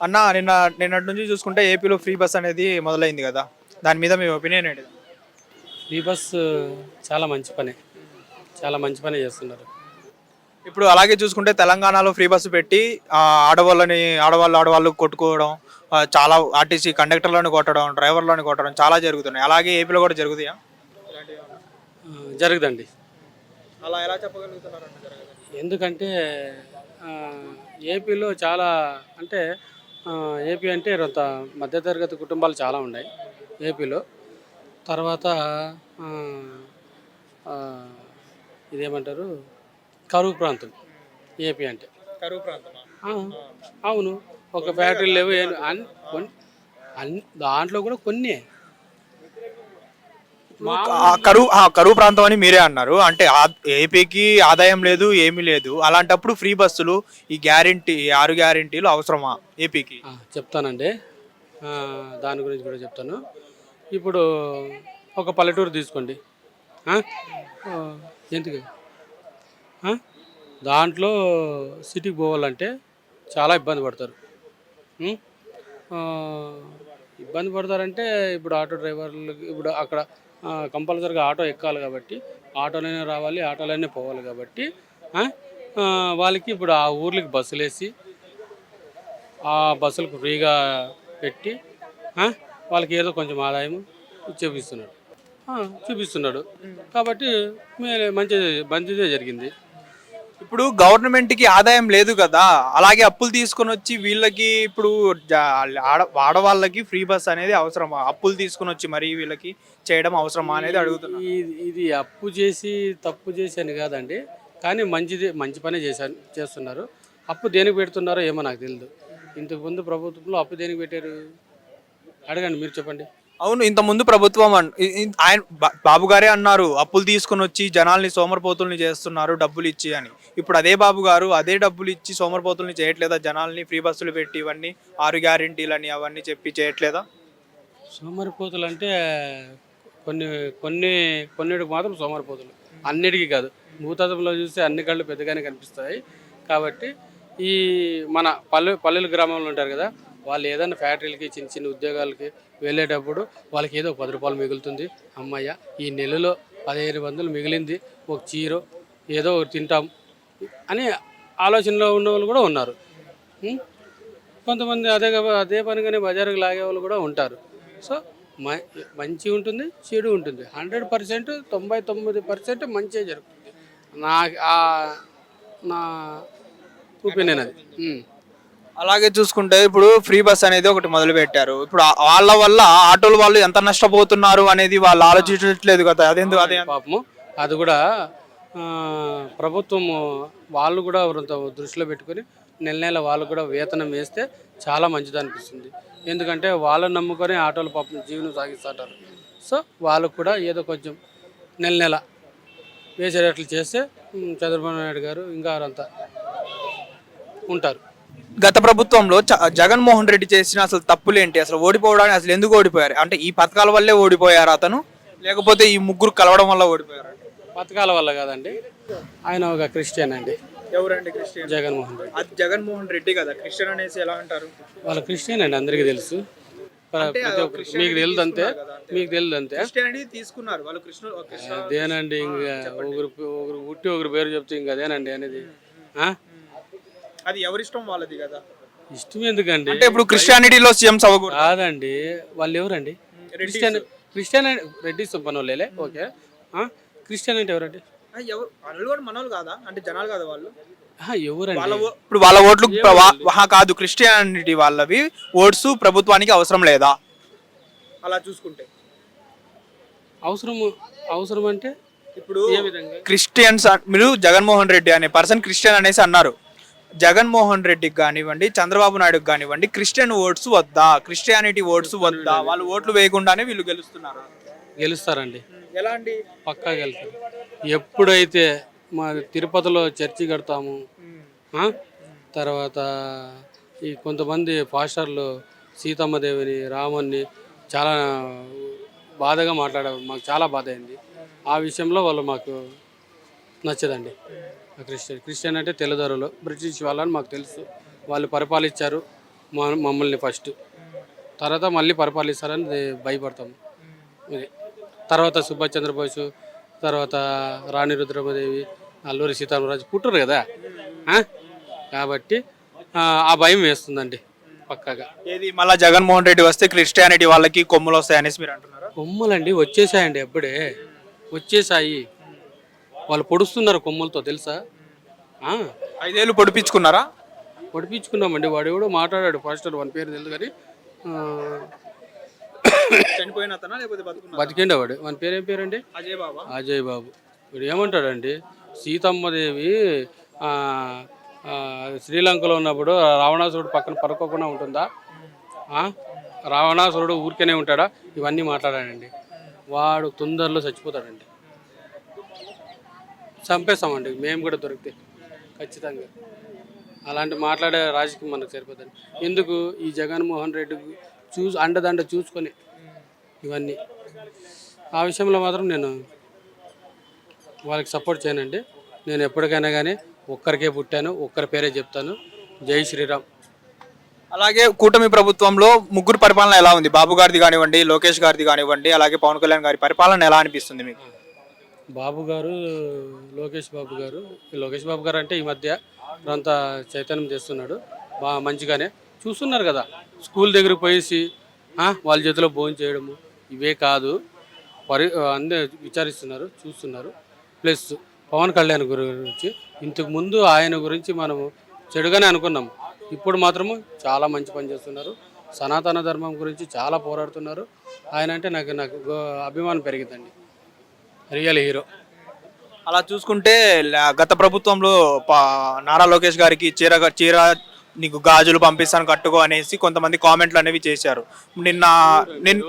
అన్న నిన్న నిన్నటి నుంచి చూసుకుంటే ఏపీలో ఫ్రీ బస్ అనేది మొదలైంది కదా. దాని మీద మీ ఒపీనియన్ ఏంటి ఈ బస్ చాలా మంచి పని. చాలా మంచి పని చేస్తున్నారు. ఇప్పుడు అలాగే చూసుకుంటే తెలంగాణలో ఫ్రీ బస్సు పెట్టి ఆ, ఆడవాళ్ళని ఆడవాళ్ళు ఆడవాళ్ళు కొట్టుకోవడం ఆ, చాలా ఆర్టీసీ కండక్టర్లను కొట్టడం డ్రైవర్లను కొట్టడం చాలా జరుగుతున్నాయి. అలాగే ఏపీలో కూడా జరుగుతాయా? ఆ, జరగదండి. అలా ఎలా చెప్పగలుగుతున్నారు ఎందుకంటే ఆ, ఏపీలో చాలా అంటే ఏపీ అంటే కొంత మధ్యతరగతి కుటుంబాలు చాలా ఉన్నాయి ఏపీలో. తర్వాత ఇదేమంటారు? కరువు ప్రాంతం ఏపీ అంటే. కరువు ప్రాంతమా? ఆ, అవును. ఒక ఫ్యాక్టరీ లేవు దాంట్లో కూడా కొన్ని కరువు ఆ కరువు ప్రాంతం అని మీరే అన్నారు. అంటే ఏపీకి ఆదాయం లేదు ఏమీ లేదు. అలాంటప్పుడు ఫ్రీ బస్సులు ఈ గ్యారంటీ ఆరు గ్యారంటీలు అవసరమా ఏపీకి? చెప్తానండి. దాని గురించి కూడా చెప్తాను. ఇప్పుడు ఒక పల్లెటూరు తీసుకోండి. ఎందుకు? దాంట్లో సిటీకి పోవాలంటే చాలా ఇబ్బంది పడతారు. ఇబ్బంది పడతారంటే ఇప్పుడు ఆటో డ్రైవర్లకి ఇప్పుడు అక్కడ కంపల్సరీగా ఆటో ఎక్కాలి కాబట్టి ఆటోలోనే రావాలి ఆటోలోనే పోవాలి కాబట్టి వాళ్ళకి ఇప్పుడు ఆ ఊర్లకి బస్సులు వేసి ఆ బస్సులకు ఫ్రీగా పెట్టి వాళ్ళకి ఏదో కొంచెం ఆదాయం చూపిస్తున్నాడు. చూపిస్తున్నాడు. కాబట్టి మే- మంచిది మంచిదే జరిగింది. ఇప్పుడు గవర్నమెంట్కి ఆదాయం లేదు కదా అలాగే అప్పులు తీసుకొని వచ్చి వీళ్ళకి ఇప్పుడు ఆడ ఆడవాళ్ళకి ఫ్రీ బస్ అనేది అవసరమా? అప్పులు తీసుకొని వచ్చి మరి వీళ్ళకి చేయడం అవసరమా అనేది అడుగుతున్నా. ఇది ఇది అప్పు చేసి తప్పు చేసి అని కాదండి. కానీ మంచిది మంచి పనే చేశాను చేస్తున్నారు. అప్పు దేనికి పెడుతున్నారో ఏమో నాకు తెలియదు ఇంతకు ముందు ప్రభుత్వంలో అప్పు దేనికి పెట్టారు? అడగండి మీరు చెప్పండి. అవును ఇంత ముందు ప్రభుత్వం ఆయన బాబు గారే అన్నారు అప్పులు తీసుకొని వచ్చి జనాల్ని సోమరపోతుల్ని చేస్తున్నారు డబ్బులు ఇచ్చి అని. ఇప్పుడు అదే బాబు గారు అదే డబ్బులు ఇచ్చి సోమరపోతుల్ని చేయట్లేదా? జనాల్ని ఫ్రీ బస్సులు పెట్టి ఇవన్నీ ఆరు గ్యారెంటీలని అవన్నీ చెప్పి చేయట్లేదా? సోమరిపోతులు అంటే కొన్ని కొన్ని కొన్నిటికి మాత్రం సోమరిపోతులు. అన్నిటికీ కాదు. భూతత్వంలో చూస్తే అన్ని కళ్ళు పెద్దగానే కనిపిస్తాయి. కాబట్టి ఈ మన పల్లె పల్లెల గ్రామంలో ఉంటారు కదా వాళ్ళు ఏదైనా ఫ్యాక్టరీలకి చిన్న చిన్న ఉద్యోగాలకి వెళ్ళేటప్పుడు వాళ్ళకి ఏదో పది రూపాయలు మిగులుతుంది. అమ్మయ్య ఈ నెలలో పదిహేను వందలు మిగిలింది. ఒక చీర ఏదో ఒకటి తింటాం. అని ఆలోచనలో ఉన్న వాళ్ళు కూడా ఉన్నారు? కొంతమంది అదే అదే పనిగానే బజారుకు లాగే వాళ్ళు కూడా ఉంటారు. సో మంచి ఉంటుంది చెడు ఉంటుంది. హండ్రెడ్ పర్సెంట్ తొంభై తొమ్మిది పర్సెంట్ మంచిగా జరుగుతుంది. నా నా ఒపీనియన్ అది. అలాగే చూసుకుంటే ఇప్పుడు ఫ్రీ బస్ అనేది ఒకటి మొదలు పెట్టారు ఇప్పుడు వాళ్ళ వల్ల ఆటోల వాళ్ళు ఎంత నష్టపోతున్నారు అనేది వాళ్ళు ఆలోచించట్లేదు కదా. అదేందుకు అదే పాపము. అది కూడా ప్రభుత్వము వాళ్ళు కూడా కొంత దృష్టిలో పెట్టుకొని నెల నెల వాళ్ళు కూడా వేతనం వేస్తే చాలా మంచిది అనిపిస్తుంది. ఎందుకంటే వాళ్ళని నమ్ముకొని ఆటోలు పాపం జీవనం సాగిస్తుంటారు. సో వాళ్ళకు కూడా ఏదో కొంచెం నెల నెల వేసేటట్లు చేస్తే చంద్రబాబు నాయుడు గారు ఇంకా వారంతా ఉంటారు. గత ప్రభుత్వంలో చ- జగన్మోహన్ రెడ్డి చేసిన అసలు తప్పులేంటి? అసలు ఓడిపోవడానికి అసలు ఎందుకు ఓడిపోయారు? అంటే ఈ పథకాల వల్లే ఓడిపోయారు అతను లేకపోతే ఈ ముగ్గురు కలవడం వల్ల ఓడిపోయారు? పథకాల వల్ల కాదండి. ఆయన ఒక క్రిస్టియన్ అండి. ఎవరండి క్రిస్టియన్? జగన్మోహన్ రెడ్డి. అది జగన్మోహన్ రెడ్డి కదా. క్రిస్టియన్ అనేసి ఎలా అంటారు? వాళ్ళ క్రిస్టియన్ అండి అందరికీ తెలుసు. ప్రతి మీకు తెలియదు అంతే మీకు తెలియదు అంతే క్రిస్టియానిటీ తీసుకున్నారు. వాళ్ళు కృష్ణ అదేనండి ఇంకా ఒకరు ఒకరు పుట్టి ఒకరు పేరు చెప్తే ఇంకా అదేనండి అనేది. ఆ? అది ఎవరిష్టం వాళ్ళది కదా? ఇష్టం ఎందుకండి? అంటే ఇప్పుడు క్రిస్టియానిటీలో సీఎంస్ అవ్వకూడదు. కాదండి. వాళ్ళు ఎవరండి? క్రిస్టియన్ క్రిస్టియన్ అంటే- రెడ్డి సుబ్బనోళ్ళేలే ఓకే. ఆ? క్రిస్టియన్ అంటే ఎవరండి? ఎవరు? వాళ్ళు కూడా మనోళ్ళు కాదా? అంటే జనాలు కాదా వాళ్ళు? ఎవరండి? వాళ్ళ ఓ- ఇప్పుడు వాళ్ళ ఓట్లు ప్ర- వా- వా- కాదు క్రిస్టియానిటీ వాళ్ళవి ఓట్స్ ప్రభుత్వానికి అవసరం లేదా? అలా చూసుకుంటే. అవసరం అవసరం అంటే ఇప్పుడు ఏ విధంగా? క్రిస్టియన్స్ అన్- మీరు జగన్మోహన్ రెడ్డి అనే పర్సన్ క్రిస్టియన్ అనేసి అన్నారు. జగన్మోహన్ రెడ్డికి కానివ్వండి చంద్రబాబు నాయుడుకి కానివ్వండి క్రిస్టియన్ ఓట్స్ వద్దా? క్రిస్టియానిటీ ఓట్స్ వద్దా? వాళ్ళు ఓట్లు వేయకుండానే వీళ్ళు గెలుస్తున్నారు? గెలుస్తారండి. ఎలా అండి పక్కా గెలుస్తారు ఎప్పుడైతే మా తిరుపతిలో చర్చి కడతాము? తర్వాత ఈ కొంతమంది పాస్టర్లు సీతమ్మదేవిని రామన్ని చాలా బాధగా మాట్లాడారు మాకు చాలా బాధ అయింది. ఆ విషయంలో వాళ్ళు మాకు నచ్చదండి. క్రిస్టియన్ క్రిస్టియన్ అంటే తెల్లదొరలు బ్రిటిష్ వాళ్ళని మాకు తెలుసు. వాళ్ళు పరిపాలించారు మా- మమ్మల్ని ఫస్ట్. తర్వాత మళ్ళీ పరిపాలిస్తారని దే- భయపడతాం ఇది తర్వాత సుభాష్ చంద్రబోస్ తర్వాత రాణి రుద్రమదేవి అల్లూరి సీతారామరాజు పుట్టరు కదా? కాబట్టి ఆ, భయం వేస్తుందండి పక్కాగా. ఏది మళ్ళా జగన్మోహన్ రెడ్డి వస్తే క్రిస్టియానిటీ వాళ్ళకి కొమ్ములు వస్తాయి అనేసి మీరు అంటున్నారా? కొమ్మలండి వచ్చేసాయండి అప్పుడే. వచ్చేసాయి. వాళ్ళు పొడుస్తున్నారు కొమ్మలతో తెలుసా? ఐదేళ్ళు పొడిపించుకున్నారా? పొడిపించుకున్నామండి. వాడు ఎవడో మాట్లాడాడు ఫాస్టర్ వన్ పేరు తెలుసు కానీ చనిపోయిన అతనా లేకపోతే బతుకున్నా బతికిండే వాడు మన పేరు ఏం పేరండి? అజయ్ బాబా. అజయ్ బాబు. వీడు ఏమంటాడండి? సీతమ్మదేవి ఆ, ఆ, శ్రీలంకలో ఉన్నప్పుడు రావణాసురుడు పక్కన పడుకోకుండా ఉంటుందా? ఆ? రావణాసురుడు ఊరికేనే ఉంటాడా? ఇవన్నీ మాట్లాడాడండి. వాడు తొందరలో చచ్చిపోతాడండి. చంపేస్తామండి. మేము కూడా దొరికితే ఖచ్చితంగా. అలాంటి మాట్లాడే రాజకీయం మనకు సరిపోతుంది ఎందుకు? ఈ జగన్మోహన్ రెడ్డి చూసి అండదండ చూసుకొని ఇవన్నీ. ఆ విషయంలో మాత్రం నేను వాళ్ళకి సపోర్ట్ చేయనండి. నేను ఎప్పటికైనా కానీ ఒక్కరికే పుట్టాను ఒక్కరి పేరే చెప్తాను. జై శ్రీరామ్. అలాగే కూటమి ప్రభుత్వంలో ముగ్గురు పరిపాలన ఎలా ఉంది? బాబు గారిది కానివ్వండి లోకేష్ గారిది కానివ్వండి అలాగే పవన్ కళ్యాణ్ గారి పరిపాలన ఎలా అనిపిస్తుంది మీకు? బాబు గారు లోకేష్ బాబు గారు లోకేష్ బాబు గారు అంటే ఈ మధ్య కొంత చైతన్యం చేస్తున్నాడు. బాగా మంచిగానే. చూస్తున్నారు కదా స్కూల్ దగ్గరికి పోయేసి వాళ్ళ చేతిలో భోజనం చేయడము ఇవే కాదు పరి అందే విచారిస్తున్నారు చూస్తున్నారు. ప్లస్ పవన్ కళ్యాణ్ గురించి ఇంతకు ముందు ఆయన గురించి మనము చెడుగానే అనుకున్నాం. ఇప్పుడు మాత్రము చాలా మంచి పని చేస్తున్నారు. సనాతన ధర్మం గురించి చాలా పోరాడుతున్నారు. ఆయన అంటే నాకు నాకు గో- అభిమానం పెరిగిందండి. Real hero. అలా చూసుకుంటే గత ప్రభుత్వంలో నారా లోకేష్ గారికి చీర చీర నీకు గాజులు పంపిస్తాను కట్టుకో అనేసి కొంతమంది కామెంట్లు అనేవి చేశారు. నిన్న నిన్న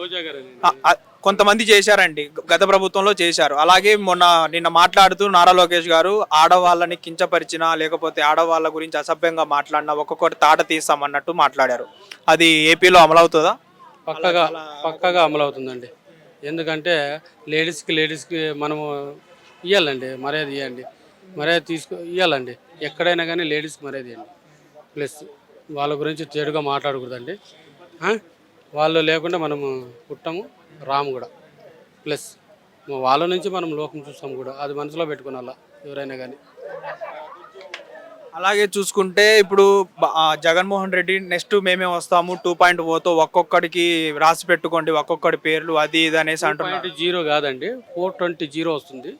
కొంతమంది చేశారండి. గత ప్రభుత్వంలో చేశారు. అలాగే మొన్న నిన్న మాట్లాడుతూ నారా లోకేష్ గారు ఆడవాళ్ళని కించపరిచినా లేకపోతే ఆడవాళ్ళ గురించి అసభ్యంగా మాట్లాడినా ఒక్కొక్కటి తాట తీస్తామన్నట్టు మాట్లాడారు. అది ఏపీలో అమలవుతుందా? పక్కగా పక్కగా అమలు అవుతుందండి ఎందుకంటే లేడీస్కి లేడీస్కి మనము ఇవ్వాలండి మర్యాద ఇవ్వండి మర్యాద తీసుకు ఇవ్వాలండి ఎక్కడైనా కానీ లేడీస్కి మర్యాద ఇవ్వండి ప్లస్ వాళ్ళ గురించి చెడుగా మాట్లాడకూడదండి? వాళ్ళు లేకుండా మనము పుట్టము రాము కూడా. ప్లస్ వాళ్ళ నుంచి మనం లోకం చూస్తాం కూడా. అది మనసులో పెట్టుకునాల ఎవరైనా కానీ అలాగే చూసుకుంటే ఇప్పుడు జగన్మోహన్ రెడ్డి నెక్స్ట్ మేమే వస్తాము టూ పాయింట్ ఓతో ఒక్కొక్కడికి రాసి పెట్టుకోండి ఒక్కొక్కడి పేర్లు అది ఇది అనేసి అంటున్నారు. పాయింట్ జీరో కాదండి ఫోర్ ట్వంటీ జీరో వస్తుంది.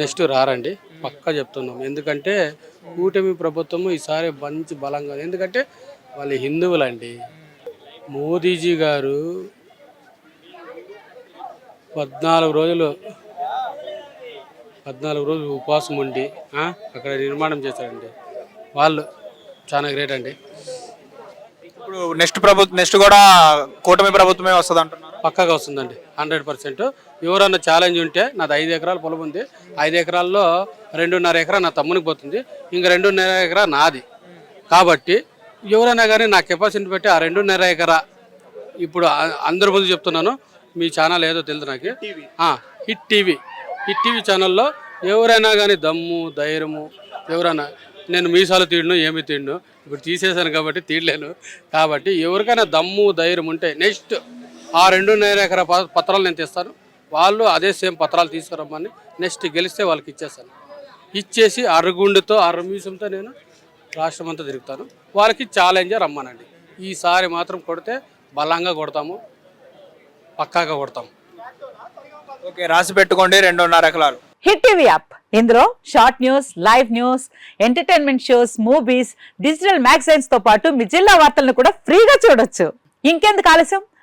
నెక్స్ట్ రారండి పక్కా చెప్తున్నాం ఎందుకంటే కూటమి ప్రభుత్వము ఈసారి మంచి బలంగా ఎందుకంటే వాళ్ళు హిందువులండి. మోదీజీ గారు పద్నాలుగు రోజులు పద్నాలుగు రోజులు ఉపవాసం ఉండి అక్కడ నిర్మాణం చేశారండి. వాళ్ళు చాలా గ్రేట్ అండి. ఇప్పుడు నెక్స్ట్ ప్రభుత్వం నెక్స్ట్ కూడా కూటమి ప్రభుత్వమే వస్తుంది అంటున్నారు పక్కాగా వస్తుందండి. Hundred percent. ఎవరన్నా ఛాలెంజ్ ఉంటే నాది ఐదు ఎకరాల పొలం ఉంది. ఐదు ఎకరాల్లో రెండున్నర ఎకరా నా తమ్మునికి పోతుంది. ఇంక రెండున్నర ఎకరా నాది. కాబట్టి ఎవరైనా కానీ నా కెపాసిటీ బట్టి ఆ రెండున్నర ఎకరా ఇప్పుడు అందరి ముందు చెప్తున్నాను. మీ ఛానల్ ఏదో తెలుసు నాకు. Hit TV. Hit TV. ఛానల్లో ఎవరైనా కానీ దమ్ము ధైర్యము ఎవరైనా నేను మీసాలు తీయను ఏమి తీయను. ఇప్పుడు తీసేశాను కాబట్టి తీయలేను. కాబట్టి ఎవరికైనా దమ్ము ధైర్యం ఉంటే నెక్స్ట్ ఆ రెండున్నర ఎకరా పత్రాలు నేను తెస్తాను. వాళ్ళు అదే సేమ్ పత్రాలు తీసుకురమ్మని నెక్స్ట్ గెలిస్తే వాళ్ళకి ఇచ్చేస్తాను. ఇచ్చేసి అరుగుండుతో అరమీసంతో నేను రాష్ట్రం అంతా తిరుగుతాను. వాళ్ళకి ఛాలెంజ్ రమ్మనండి. ఈసారి మాత్రం కొడితే బలంగా కొడతాము పక్కాగా కొడతాము. ఓకే రాసి పెట్టుకోండి రెండున్నర ఎకరాలు. Hit TV app. ఇందులో short news live news entertainment shows movies digital మ్యాగజైన్స్తో పాటు మీ జిల్లా వార్తలను కూడా ఫ్రీగా చూడొచ్చు. ఇంకెందుకు ఆలస్యం?